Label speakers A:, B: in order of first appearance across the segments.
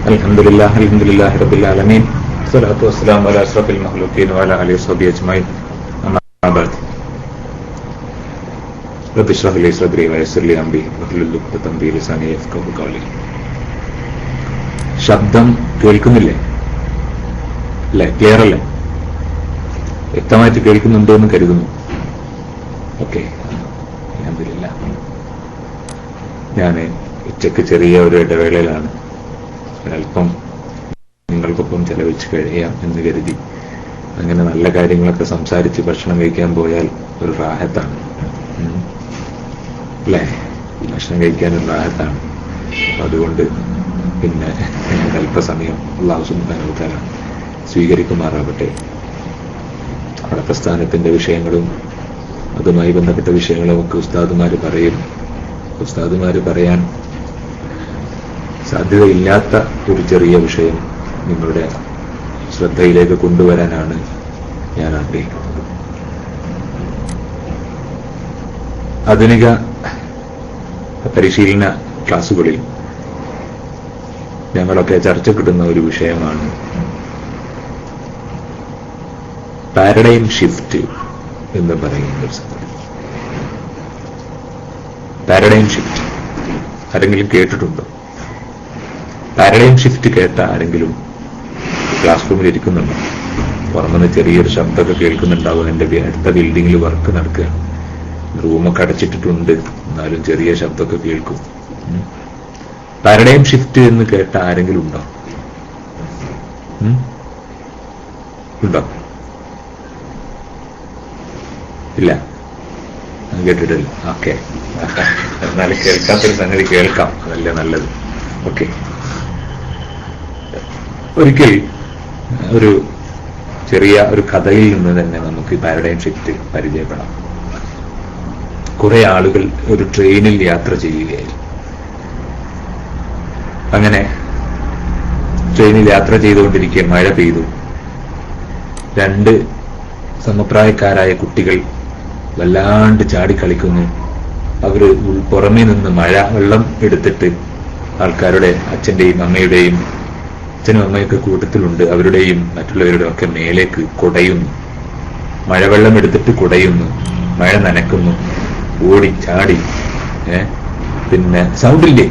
A: الحمد لله الحمد لله رب العالمين والصلاة والسلام على أشرف المخلوقين وعلى آله وصحبه أجمعين أما بعد رب اشرح لي صدري ويسر لي أمري واحلل عقدة من لساني يفقهوا قولي ശബ്ദം കേൾക്കുന്നില്ലേ അല്ലേ ക്ലിയർ അല്ലേ വ്യക്തമായിട്ട് കേൾക്കുന്നുണ്ടോ എന്ന് കരുതുന്നു ഓക്കെ അലഹമില്ല ഞാൻ ഉച്ചക്ക് ചെറിയ ഒരു ഇടവേളയിലാണ് ഒരല്പം നിങ്ങൾക്കൊപ്പം ചെലവഴിച്ച് കഴിയാം എന്ന് കരുതി. അങ്ങനെ നല്ല കാര്യങ്ങളൊക്കെ സംസാരിച്ച് ഭക്ഷണം കഴിക്കാൻ പോയാൽ ഒരു റാഹത്താണ്. അല്ലേ? ഭക്ഷണം കഴിക്കാൻ ഒരു റാഹത്താണ്. അതുകൊണ്ട് പിന്നെ അല്പസമയം അള്ളാഹു സുബാനുത്താല സ്വീകരിക്കുമാറാവട്ടെ. അവിടെ പ്രസ്ഥാനത്തിന്റെ വിഷയങ്ങളും അതുമായി ബന്ധപ്പെട്ട വിഷയങ്ങളും ഒക്കെ ഉസ്താദുമാർ പറയും. ഉസ്താദുമാർ പറയാൻ സാധ്യതയില്ലാത്ത ഒരു ചെറിയ വിഷയം നിങ്ങളുടെ ശ്രദ്ധയിലേക്ക് കൊണ്ടുവരാനാണ് ഞാൻ ആഗ്രഹിക്കുന്നത്. ആധുനിക പരിശീലന ക്ലാസ്സുകളിൽ ഞങ്ങളൊക്കെ ചർച്ച കിട്ടുന്ന ഒരു വിഷയമാണ് പാരഡൈം ഷിഫ്റ്റ് എന്ന് പറയുന്ന ഒരു സംഗതി. പാരഡൈം ഷിഫ്റ്റ് ആരെങ്കിലും കേട്ടിട്ടുണ്ടോ? പാരഡൈം ഷിഫ്റ്റ് കേട്ട ആരെങ്കിലും ക്ലാസ് റൂമിൽ ഇരിക്കുന്നുണ്ടോ? പുറമെന്ന് ചെറിയൊരു ശബ്ദമൊക്കെ കേൾക്കുന്നുണ്ടാവും. എന്റെ വി- അടുത്ത ബിൽഡിങ്ങിൽ വർക്ക് നടക്കുക. റൂമൊക്കെ അടച്ചിട്ടിട്ടുണ്ട്. എന്നാലും ചെറിയ ശബ്ദമൊക്കെ കേൾക്കും. പാരഡൈം ഷിഫ്റ്റ് എന്ന് കേട്ട ആരെങ്കിലും ഉണ്ടോ? ഉണ്ടോ? ഇല്ല. കേട്ടിട്ടില്ല. ഓക്കെ. എന്നാലും കേൾക്കാത്തൊരു സംഗതി കേൾക്കാം. അതല്ലേ നല്ലത്. ഓക്കെ. ഒരിക്കൽ ഒരു ചെറിയ ഒരു കഥയിൽ നിന്ന് തന്നെ നമുക്ക് പാരഡൈം ഷിഫ്റ്റ് പരിചയപ്പെടാം. കുറെ ആളുകൾ ഒരു ട്രെയിനിൽ യാത്ര ചെയ്യുകയായിരുന്നു. അങ്ങനെ ട്രെയിനിൽ യാത്ര ചെയ്തുകൊണ്ടിരിക്കെ മഴ പെയ്തു. രണ്ട് സമപ്രായക്കാരായ കുട്ടികൾ വല്ലാണ്ട് ചാടിക്കളിക്കുന്നു. അവർ പുറമെ നിന്ന് മഴ വെള്ളം എടുത്തിട്ട് ആൾക്കാരുടെ അച്ഛന്റെയും അമ്മയുടെയും അച്ഛനും അമ്മയൊക്കെ കൂട്ടത്തിലുണ്ട്. അവരുടെയും മറ്റുള്ളവരുടെയും ഒക്കെ മേലേക്ക് കുടയുന്നു. മഴവെള്ളം എടുത്തിട്ട് കുടയുന്നു. മഴ നനക്കുന്നു. ഓടി ചാടി. ഏ? പിന്നെ സൗണ്ട് ഇല്ലേ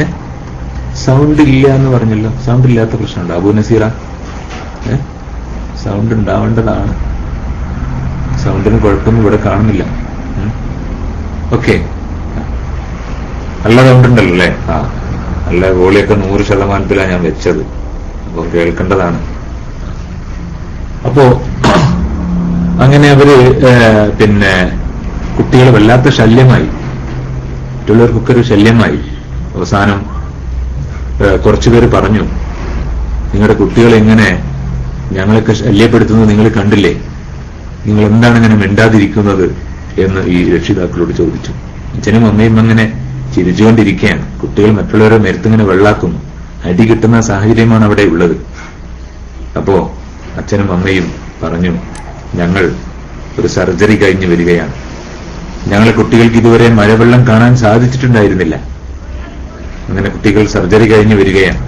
A: ഏ? സൗണ്ട് ഇല്ല എന്ന് പറഞ്ഞല്ലോ. സൗണ്ട് ഇല്ലാത്ത പ്രശ്നമുണ്ട്? അബു നസീറ? ഏ? സൗണ്ട് ഉണ്ടാവേണ്ടതാണ്. സൗണ്ടിന് കുഴപ്പമൊന്നും ഇവിടെ കാണുന്നില്ല. ഓക്കെ. നല്ല സൗണ്ട് ഉണ്ടല്ലോ അല്ലേ? ആ. നല്ല ഗോളിയൊക്കെ നൂറ് ശതമാനത്തിലാണ് ഞാൻ വെച്ചത്. അപ്പൊ കേൾക്കേണ്ടതാണ്. അപ്പോ അങ്ങനെ അവർ പിന്നെ കുട്ടികൾ വല്ലാത്ത ശല്യമായി. മറ്റുള്ളവർക്കൊക്കെ ഒരു ശല്യമായി. അവസാനം കുറച്ചു കുറച്ചുപേര് പറഞ്ഞു നിങ്ങളുടെ കുട്ടികൾ എങ്ങനെ ഞങ്ങളൊക്കെ ശല്യപ്പെടുത്തുന്നത് നിങ്ങൾ കണ്ടില്ലേ? നിങ്ങൾ എന്താണ് ഇങ്ങനെ മിണ്ടാതിരിക്കുന്നത്? എന്ന് ഈ രക്ഷിതാക്കളോട് ചോദിച്ചു. അച്ഛനും അമ്മയും അങ്ങനെ ചിരിച്ചുകൊണ്ടിരിക്കുകയാണ്. കുട്ടികൾ മറ്റുള്ളവരെ മരുത്തിങ്ങനെ വെള്ളാക്കുന്നു. അടി കിട്ടുന്ന സാഹചര്യമാണ് അവിടെ ഉള്ളത്. അപ്പോ അച്ഛനും അമ്മയും പറഞ്ഞു ഞങ്ങൾ ഒരു സർജറി കഴിഞ്ഞു വരികയാണ്. ഞങ്ങളെ കുട്ടികൾക്ക് ഇതുവരെ മഴവെള്ളം കാണാൻ സാധിച്ചിട്ടുണ്ടായിരുന്നില്ല. അങ്ങനെ കുട്ടികൾ സർജറി കഴിഞ്ഞു വരികയാണ്.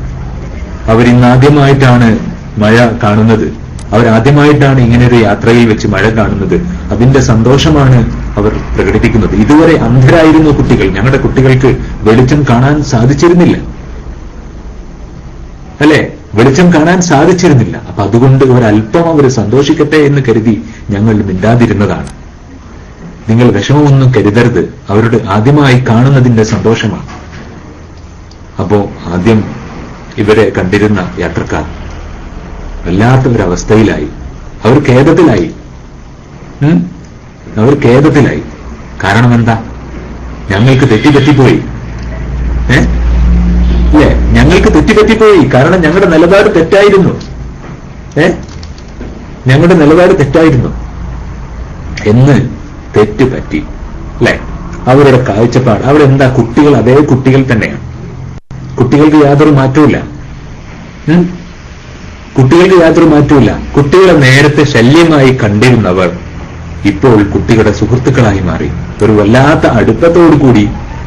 A: അവരിന്നാദ്യമായിട്ടാണ് മഴ കാണുന്നത്. അവരാദ്യമായിട്ടാണ് ഇങ്ങനെ ഒരു യാത്രയിൽ വെച്ച് മഴ കാണുന്നത്. അതിന്റെ സന്തോഷമാണ് അവർ പ്രകടിപ്പിക്കുന്നത്. ഇതുവരെ അന്ധരായിരുന്നു കുട്ടികൾ. ഞങ്ങളുടെ കുട്ടികൾക്ക് വെളിച്ചം കാണാൻ സാധിച്ചിരുന്നില്ല. അല്ലെ? വെളിച്ചം കാണാൻ സാധിച്ചിരുന്നില്ല. അപ്പൊ അതുകൊണ്ട് ഒരല്പം അവർ സന്തോഷിക്കട്ടെ എന്ന് കരുതി ഞങ്ങൾ മിണ്ടാതിരുന്നതാണ്. നിങ്ങൾ വിഷമമൊന്നും കരുതരുത്. അവരുടെ ആദ്യമായി കാണുന്നതിന്റെ സന്തോഷമാണ്. അപ്പോ ആദ്യം ഇവരെ കണ്ടിരുന്ന യാത്രക്കാർ വല്ലാത്ത ഒരവസ്ഥയിലായി അവർ ഖേദത്തിലായി? അവർ ഖേദത്തിലായി. കാരണം എന്താ ഞങ്ങൾക്ക് തെറ്റിപ്പറ്റിപ്പോയി. ഏ? ഞങ്ങൾക്ക് തെറ്റിപ്പറ്റിപ്പോയി. കാരണം ഞങ്ങളുടെ നിലപാട് തെറ്റായിരുന്നു. ഏ? ഞങ്ങളുടെ നിലപാട് തെറ്റായിരുന്നു. എന്ന് തെറ്റ് പറ്റി അല്ലെ അവരുടെ കാഴ്ചപ്പാട്. അവരെന്താ? കുട്ടികൾ അതേ കുട്ടികൾ തന്നെയാണ്. കുട്ടികൾക്ക് യാതൊരു മാറ്റവുമില്ല? കുട്ടികൾക്ക് യാതൊരു മാറ്റവുമില്ല. കുട്ടികളെ നേരത്തെ ശല്യമായി കണ്ടിരുന്നവർ ഇപ്പോൾ കുട്ടികളുടെ സുഹൃത്തുക്കളായി മാറി. ഒരു വല്ലാത്ത അടുപ്പത്തോടു കൂടി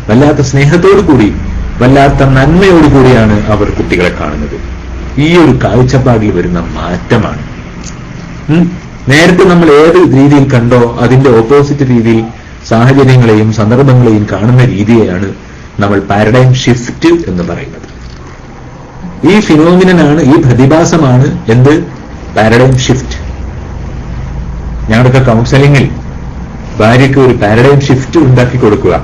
A: വല്ലാത്ത സ്നേഹത്തോടു കൂടി വല്ലാത്ത നന്മയോടുകൂടിയാണ് അവർ കുട്ടികളെ കാണുന്നത്. ഈ ഒരു കാഴ്ചപ്പാടിൽ വരുന്ന മാറ്റമാണ്. നേരത്തെ നമ്മൾ ഏത് രീതിയിൽ കണ്ടോ അതിന്റെ ഓപ്പോസിറ്റ് രീതിയിൽ സാഹചര്യങ്ങളെയും സന്ദർഭങ്ങളെയും കാണുന്ന രീതിയെയാണ് നമ്മൾ പാരഡൈം ഷിഫ്റ്റ് എന്ന് പറയുന്നത്. ഈ ഫിനോമിനനാണ് ഈ പ്രതിഭാസമാണ് എന്ത്? പാരഡൈം ഷിഫ്റ്റ് ഞങ്ങളുടെ കൗൺസിലിംഗിൽ ഭാര്യയ്ക്ക് ഒരു പാരഡൈം ഷിഫ്റ്റ് ഉണ്ടാക്കി കൊടുക്കുക.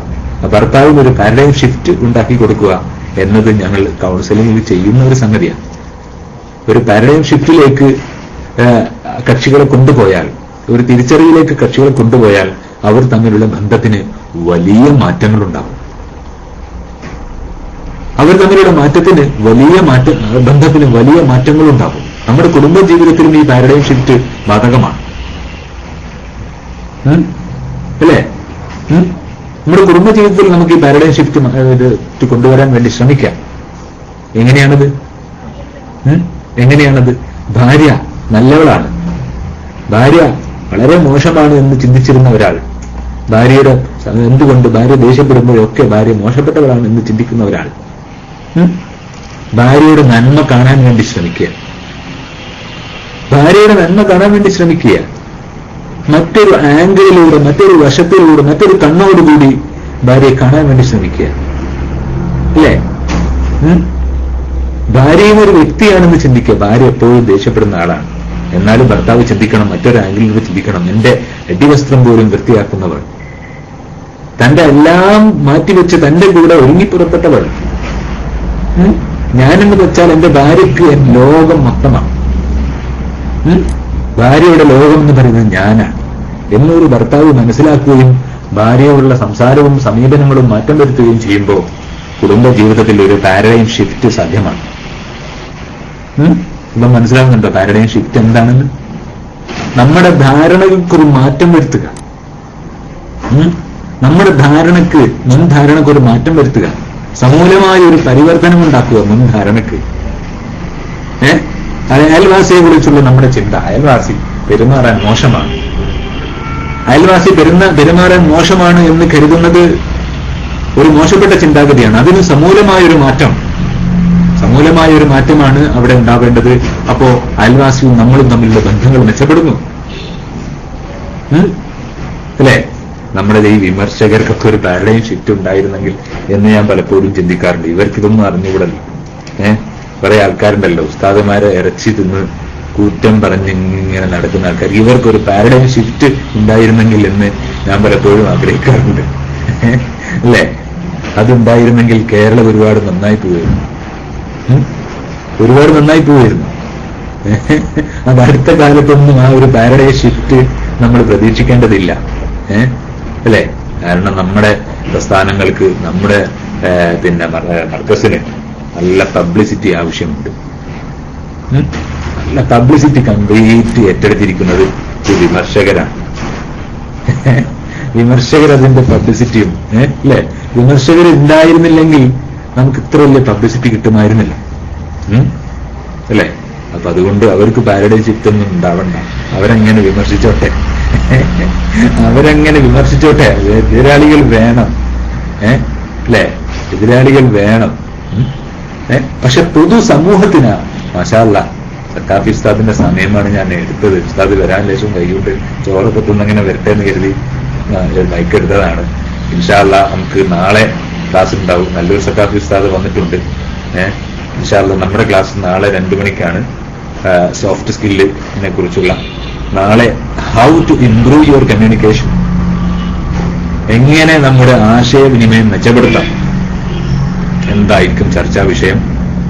A: ഭർത്താവിന് ഒരു പാരഡൈം ഷിഫ്റ്റ് ഉണ്ടാക്കി കൊടുക്കുക എന്നത് ഞങ്ങൾ കൗൺസിലിംഗിൽ ചെയ്യുന്ന ഒരു സംഗതിയാണ്. ഒരു പാരഡൈം ഷിഫ്റ്റിലേക്ക് കക്ഷികളെ കൊണ്ടുപോയാൽ ഒരു തിരിച്ചറിവിലേക്ക് കക്ഷികളെ കൊണ്ടുപോയാൽ അവർ തമ്മിലുള്ള ബന്ധത്തിന് വലിയ മാറ്റങ്ങൾ ഉണ്ടാവും അവർ തമ്മിലുള്ള മാറ്റത്തിന് വലിയ മാറ്റ ബന്ധത്തിന് വലിയ മാറ്റങ്ങൾ ഉണ്ടാകും നമ്മുടെ കുടുംബ ജീവിതത്തിലും ഈ പാരഡൈം ഷിഫ്റ്റ് ബാധകമാണ്? അല്ലേ? നമ്മുടെ കുടുംബ ജീവിതത്തിൽ നമുക്ക് ഈ പാരഡൈം ഷിഫ്റ്റ് ഇത് കൊണ്ടുവരാൻ വേണ്ടി ശ്രമിക്കാം. എങ്ങനെയാണത്? എങ്ങനെയാണത്? ഭാര്യ നല്ലവളാണ്. ഭാര്യ വളരെ മോശമാണ് എന്ന് ചിന്തിച്ചിരുന്ന ഒരാൾ. ഭാര്യയുടെ എന്തുകൊണ്ട് ഭാര്യ ദേഷ്യപ്പെടുമ്പോഴൊക്കെ ഭാര്യ മോശപ്പെട്ടവളാണ് എന്ന് ചിന്തിക്കുന്ന ഒരാൾ. ഭാര്യയുടെ നന്മ കാണാൻ വേണ്ടി ശ്രമിക്കുക. ഭാര്യയുടെ നന്മ കാണാൻ വേണ്ടി ശ്രമിക്കുക. മറ്റൊരു ആംഗിളിലൂടെ മറ്റൊരു വശത്തിലൂടെ മറ്റൊരു കണ്ണോടുകൂടി ഭാര്യയെ കാണാൻ വേണ്ടി ശ്രമിക്കുക. അല്ലേ? ഭാര്യയും ഒരു വ്യക്തിയാണെന്ന് ചിന്തിക്കുക. ഭാര്യ എപ്പോഴും ദേഷ്യപ്പെടുന്ന ആളാണ്. എന്നാലും ഭർത്താവ് ചിന്തിക്കണം മറ്റൊരു ആംഗിളിലൂടെ ചിന്തിക്കണം. എന്റെ അടിവസ്ത്രം പോലും വൃത്തിയാക്കുന്നവൾ. തന്റെ എല്ലാം മാറ്റിവെച്ച് തന്റെ കൂടെ ഒരുങ്ങിപ്പുറപ്പെട്ടവൾ? ഞാനെന്ന് വെച്ചാൽ എന്റെ ഭാര്യയ്ക്ക് ലോകം മൊത്തമാണ്? ഭാര്യയുടെ ലോകം എന്ന് പറയുന്നത് ഞാനാണ് എന്നൊരു ഭർത്താവ് മനസ്സിലാക്കുകയും ഭാര്യയോടുള്ള സംസാരവും സമീപനങ്ങളും മാറ്റം വരുത്തുകയും ചെയ്യുമ്പോൾ കുടുംബ ജീവിതത്തിൽ ഒരു പാരഡൈം ഷിഫ്റ്റ് സാധ്യമാണ്? ഇപ്പം മനസ്സിലാകുന്നുണ്ടോ പാരഡൈം ഷിഫ്റ്റ് എന്താണെന്ന്? നമ്മുടെ ധാരണകൾക്കൊരു മാറ്റം വരുത്തുക? നമ്മുടെ ധാരണക്ക് മുൻ ധാരണക്ക് ഒരു മാറ്റം വരുത്തുക. സമൂലമായ ഒരു പരിവർത്തനം ഉണ്ടാക്കുക മുൻ ധാരണക്ക് ഏ? അയൽവാസിയെ കുറിച്ചുള്ള നമ്മുടെ ചിന്ത. അയൽവാസി പെരുമാറാൻ മോശമാണ്. അയൽവാസി പെരുന്ന പെരുമാറാൻ മോശമാണ് എന്ന് കരുതുന്നത് ഒരു മോശപ്പെട്ട ചിന്താഗതിയാണ്. അതിന് സമൂലമായ ഒരു മാറ്റം. സമൂലമായ ഒരു മാറ്റമാണ് അവിടെ ഉണ്ടാവേണ്ടത്. അപ്പോ അയൽവാസിയും നമ്മളും തമ്മിലുള്ള ബന്ധങ്ങൾ മെച്ചപ്പെടുന്നു. അല്ലെ? നമ്മുടെ ഈ വിമർശകർക്കൊക്കെ ഒരു പാരഡൈം ഷിഫ്റ്റ് ഉണ്ടായിരുന്നെങ്കിൽ എന്ന് ഞാൻ പലപ്പോഴും ചിന്തിക്കാറുണ്ട്. ഇവർക്കിതൊന്നും അറിഞ്ഞുകൂടല്ലോ. ഏഹ് കുറെ ആൾക്കാരുണ്ടല്ലോ. ഉസ്താദുമാരെ ഇറച്ചി തിന്ന് കൂറ്റം പറഞ്ഞ് ഇങ്ങനെ നടക്കുന്ന ആൾക്കാർ ഇവർക്കൊരു പാരഡൈം ഷിഫ്റ്റ് ഉണ്ടായിരുന്നെങ്കിൽ എന്ന് ഞാൻ പലപ്പോഴും ആഗ്രഹിക്കാറുണ്ട്? അല്ലേ? അതുണ്ടായിരുന്നെങ്കിൽ കേരളം ഒരുപാട് നന്നായി പോയിരുന്നു ഒരുപാട് നന്നായി പോയിരുന്നു അത് അടുത്ത കാലത്തൊന്നും ആ ഒരു പാരഡൈസ് ഷിഫ്റ്റ് നമ്മൾ പ്രതീക്ഷിക്കേണ്ടതില്ല. ഏഹ് അല്ലേ? കാരണം നമ്മുടെ പ്രസ്ഥാനങ്ങൾക്ക് നമ്മുടെ പിന്നെ മർക്കസിന് നല്ല പബ്ലിസിറ്റി ആവശ്യമുണ്ട്? നല്ല പബ്ലിസിറ്റി കംപ്ലീറ്റ് ഏറ്റെടുത്തിരിക്കുന്നത് ഒരു വിമർശകരാണ്. വിമർശകർ അതിന്റെ പബ്ലിസിറ്റിയും അല്ലെ? വിമർശകർ ഉണ്ടായിരുന്നില്ലെങ്കിൽ നമുക്ക് ഇത്ര വലിയ പബ്ലിസിറ്റി കിട്ടുമായിരുന്നില്ല. അല്ലെ അല്ലേ? അപ്പൊ അതുകൊണ്ട് അവർക്ക് പാരഡൈസ് ഇത്തൊന്നും ഉണ്ടാവണ്ട. അവരങ്ങനെ വിമർശിച്ചോട്ടെ. അവരങ്ങനെ വിമർശിച്ചോട്ടെ. എതിരാളികൾ വേണം. ഏ? അല്ലേ? എതിരാളികൾ വേണം. പക്ഷെ പൊതു സമൂഹത്തിന്. മാഷാല്ല. സക്കാഫി ഉസ്താദിന്റെ സമയമാണ് ഞാൻ എടുത്തത്. ഉസ്താദ് വരാൻ ലേശം കൈകൊണ്ട് ചോറൊക്കെ തിന്നങ്ങനെ വരട്ടെ എന്ന് കരുതി മൈക്ക് എടുത്തതാണ്. ഇൻഷാല്ല നമുക്ക് നാളെ ക്ലാസ് ഉണ്ടാവും. നല്ലൊരു സക്കാഫി ഉസ്താദ് വന്നിട്ടുണ്ട്. ഏഹ് ഇൻഷാല്ല നമ്മുടെ ക്ലാസ് നാളെ രണ്ടു മണിക്കാണ് സോഫ്റ്റ് സ്കില്ലിനെ കുറിച്ചുള്ള. നാളെ how to improve your communication എങ്ങനെ നമ്മുടെ ആശയവിനിമയം മെച്ചപ്പെടുത്താം. എന്തായിരിക്കും ചർച്ചാ വിഷയം?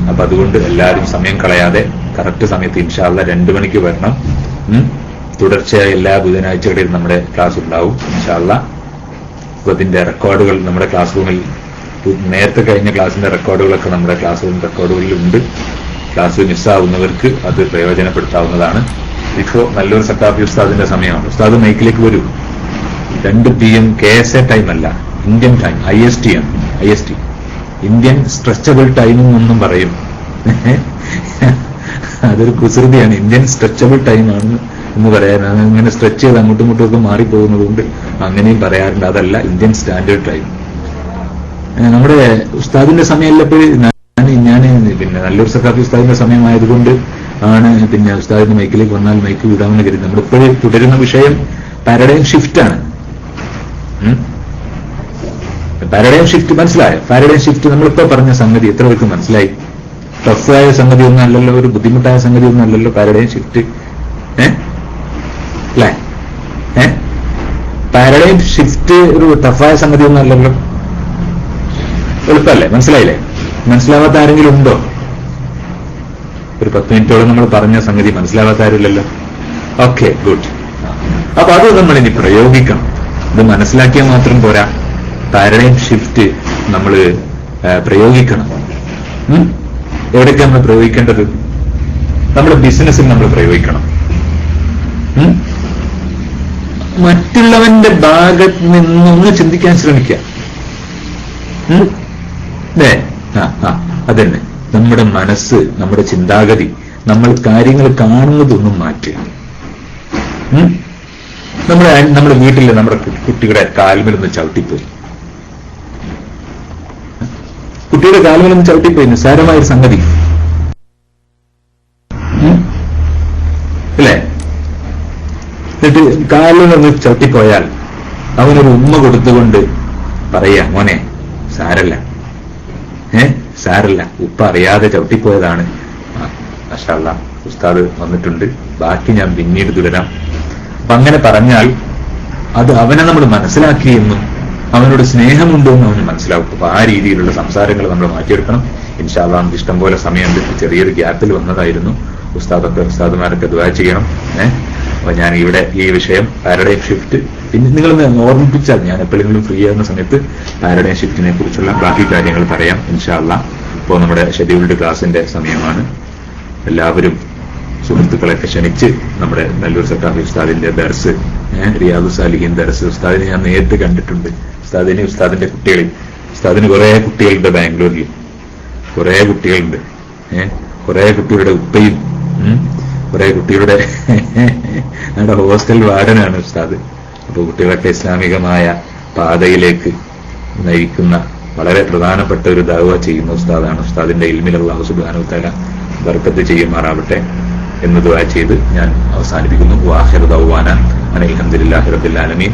A: അപ്പൊ അതുകൊണ്ട് എല്ലാവരും സമയം കളയാതെ കറക്റ്റ് സമയത്ത് ഇൻഷാല്ല രണ്ടു മണിക്ക് വരണം. തുടർച്ചയായ എല്ലാ ബുധനാഴ്ചകളിലും നമ്മുടെ ക്ലാസ് ഉണ്ടാവും ഇൻഷാല്ല അപ്പൊ അതിന്റെ റെക്കോർഡുകൾ നമ്മുടെ ക്ലാസ് റൂമിൽ നേരത്തെ കഴിഞ്ഞ ക്ലാസിന്റെ റെക്കോർഡുകളൊക്കെ നമ്മുടെ ക്ലാസ് റൂം റെക്കോർഡുകളിലുണ്ട് ക്ലാസ് മിസ്സാവുന്നവർക്ക് അത് പ്രയോജനപ്പെടുത്താവുന്നതാണ്. ഇപ്പോ നല്ലൊരു സക്കാഫി ഉസ്താദിന്റെ സമയമാണ്. ഉസ്താദ് മൈക്കിലേക്ക് വരൂ. രണ്ട് P M K S A time അല്ല Indian time I S T ആണ് I S T. Indian stretchable ടൈമും എന്നും പറയും. അതൊരു കുസൃതിയാണ്. ഇന്ത്യൻ സ്ട്രെച്ചബിൾ ടൈമാണ് എന്ന് പറയാൻ. അങ്ങനെ സ്ട്രെച്ച് ചെയ്ത് അങ്ങോട്ടും ഇങ്ങോട്ടും ഒക്കെ മാറിപ്പോകുന്നതുകൊണ്ട് അങ്ങനെയും പറയാറുണ്ട്. അതല്ല ഇന്ത്യൻ സ്റ്റാൻഡേർഡ് ടൈം. നമ്മുടെ ഉസ്താദിന്റെ സമയമല്ലപ്പോൾ ഞാൻ പിന്നെ നല്ലൊരു സർക്കാർ ഉസ്താദിന്റെ സമയമായതുകൊണ്ട് ആണ് പിന്നെ ഉസ്താദിന്റെ മൈക്കിലേക്ക് വന്നാൽ മൈക്ക് വിടാമെന്ന് കരുതി. നമ്മളിപ്പോഴും തുടരുന്ന വിഷയം പാരഡൈം ഷിഫ്റ്റ് ആണ് പാരഡൈം ഷിഫ്റ്റ് മനസ്സിലായോ? പാരഡൈം ഷിഫ്റ്റ് നമ്മളിപ്പോ പറഞ്ഞ സംഗതി എത്ര പേർക്ക് മനസ്സിലായി? ടഫായ സംഗതി ഒന്നും അല്ലല്ലോ ഒരു ബുദ്ധിമുട്ടായ സംഗതി ഒന്നും അല്ലല്ലോ പാരഡൈം ഷിഫ്റ്റ് ഏ? പാരഡൈം ഷിഫ്റ്റ് ഒരു ടഫായ സംഗതി ഒന്നും അല്ലല്ലോ. എളുപ്പമല്ലേ? മനസ്സിലായില്ലേ? മനസ്സിലാവാത്ത ആരെങ്കിലും ഉണ്ടോ? ഒരു പത്ത് മിനിറ്റോളം നമ്മൾ പറഞ്ഞ സംഗതി മനസ്സിലാവാത്ത ആരുമില്ലല്ലോ. Okay good. അപ്പൊ അത് നമ്മൾ ഇനി പ്രയോഗിക്കണം. ഇത് മനസ്സിലാക്കിയാൽ മാത്രം പോരാ. പാരഡൈം ഷിഫ്റ്റ് നമ്മൾ പ്രയോഗിക്കണം? എവിടേക്കാണ് നമ്മൾ പ്രയോഗിക്കേണ്ടത്? നമ്മുടെ ബിസിനസ്സിൽ നമ്മൾ പ്രയോഗിക്കണം. മറ്റുള്ളവന്റെ ഭാഗത്ത് നിന്നൊന്ന് ചിന്തിക്കാൻ ശ്രമിക്കുക. അല്ലേ ല്ലേ? ആ ആ അതന്നെ. നമ്മുടെ മനസ്സ് നമ്മുടെ ചിന്താഗതി നമ്മൾ കാര്യങ്ങൾ കാണുന്നതൊന്നും മാറ്റുക? നമ്മുടെ നമ്മുടെ വീട്ടിൽ നമ്മുടെ കുട്ടികളെ കാൽമേലൊന്ന് ചവിട്ടിപ്പോയി. കുട്ടിയുടെ കാലുകളൊന്ന് ചവിട്ടിപ്പോയി നിസ്സാരമായൊരു സംഗതി. അല്ലേ എന്നിട്ട് കാലുകളൊന്ന് ചവിട്ടിപ്പോയാൽ അവനൊരു ഉമ്മ കൊടുത്തുകൊണ്ട് പറയാ മോനെ സാരല്ല. ഏ? സാരല്ല. ഉപ്പ അറിയാതെ ചവിട്ടിപ്പോയതാണ് ആ, മാഷാ അല്ലാ, ഉസ്താദ് വന്നിട്ടുണ്ട്. ബാക്കി ഞാൻ പിന്നീട് തുടരാം. അപ്പൊ അങ്ങനെ പറഞ്ഞാൽ അത് അവനെ നമ്മൾ മനസ്സിലാക്കിയെന്നും അവനോട് സ്നേഹമുണ്ടോ എന്ന് അവന് മനസ്സിലാവും. അപ്പൊ ആ രീതിയിലുള്ള സംസാരങ്ങൾ നമ്മൾ മാറ്റിയെടുക്കണം. ഇൻഷാല്ല നമുക്ക് ഇഷ്ടം പോലെ സമയമുണ്ട് ചെറിയൊരു ഗ്യാപ്പിൽ വന്നതായിരുന്നു. ഉസ്താദൊക്കെ ഉസ്താദുമാരൊക്കെ ദ്വാ ചെയ്യണം. ഏഹ് അപ്പൊ ഞാൻ ഇവിടെ ഈ വിഷയം പാരഡൈം ഷിഫ്റ്റ്. പിന്നെ നിങ്ങളൊന്ന് ഓർമ്മിപ്പിച്ചാൽ ഞാൻ എപ്പോഴെങ്കിലും ഫ്രീ ആകുന്ന സമയത്ത് പാരഡൈം ഷിഫ്റ്റിനെ കുറിച്ചുള്ള ബാക്കി കാര്യങ്ങൾ പറയാം ഇൻഷാല്ല ഇപ്പോൾ നമ്മുടെ ഷെഡ്യൂൾഡ് ക്ലാസിന്റെ സമയമാണ്. എല്ലാവരും സുഹൃത്തുക്കളെയൊക്കെ ക്ഷണിച്ച് നമ്മുടെ നല്ലൂർ സക്കാഫി ഉസ്താദിന്റെ ദർസ് റിയാദു സാലിഹിൻ ദർസ് ഉസ്താദിനെ ഞാൻ നേരിട്ട് കണ്ടിട്ടുണ്ട്. ഉസ്താദിനെ ഉസ്താദിന്റെ കുട്ടികളിൽ ഉസ്താദിന് കുറെ കുട്ടികളുണ്ട് ബാംഗ്ലൂരിൽ കുറെ കുട്ടികളുണ്ട്. ഏഹ് കുറെ കുട്ടികളുടെ ഉപ്പയും കുറെ കുട്ടികളുടെ നമ്മുടെ ഹോസ്റ്റൽ വാർഡനാണ് ഉസ്താദ്. അപ്പോൾ കുട്ടികളൊക്കെ ഇസ്ലാമികമായ പാതയിലേക്ക് നയിക്കുന്ന വളരെ പ്രധാനപ്പെട്ട ഒരു ദാവ ചെയ്യുന്ന ഉസ്താദാണ് ഉസ്താദിന്റെ ഇൽമിലുള്ള സുബാനുത്തല ബർക്കത്ത് ചെയ്യുമാറാവട്ടെ എന്ന് ദുആ ചെയ്ത് ഞാൻ അവസാനിപ്പിക്കുന്നു. വാഹിർ ദൗവാന അനിൽഹദില്ലാഹി റബ്ബിൽ ആലമീൻ.